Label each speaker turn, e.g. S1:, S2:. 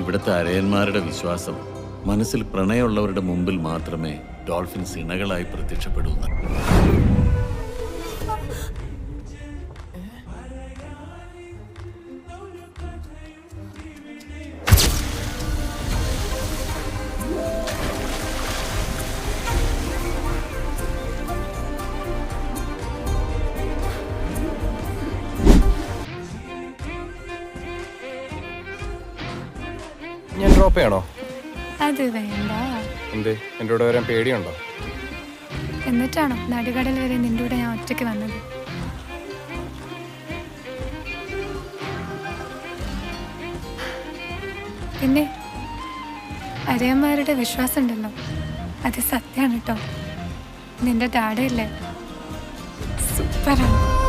S1: ഇവിടുത്തെ അരയന്മാരുടെ വിശ്വാസം മനസ്സിൽ പ്രണയമുള്ളവരുടെ മുമ്പിൽ മാത്രമേ ഡോൾഫിൻസ് ഇണകളായി പ്രത്യക്ഷപ്പെടൂ
S2: ഞാൻ ഡ്രോപ്പ് ചെയ്യണോ
S3: അത് വേണ്ട.
S2: എന്ത്? എന്റെ കൂടെ വരാൻ പേടിയുണ്ടോ?
S3: എന്നിട്ടാണോ? നടുകടൽ വരെ നിന്റെ കൂടെ ഞാൻ ഒറ്റയ്ക്ക് വന്നത്. പിന്നെ അരയന്മാരുടെ വിശ്വാസം ഉണ്ടല്ലോ അത് സത്യമാണ് കേട്ടോ. നിന്റെ ഡാഡയല്ലേ? സൂപ്പറാണ്.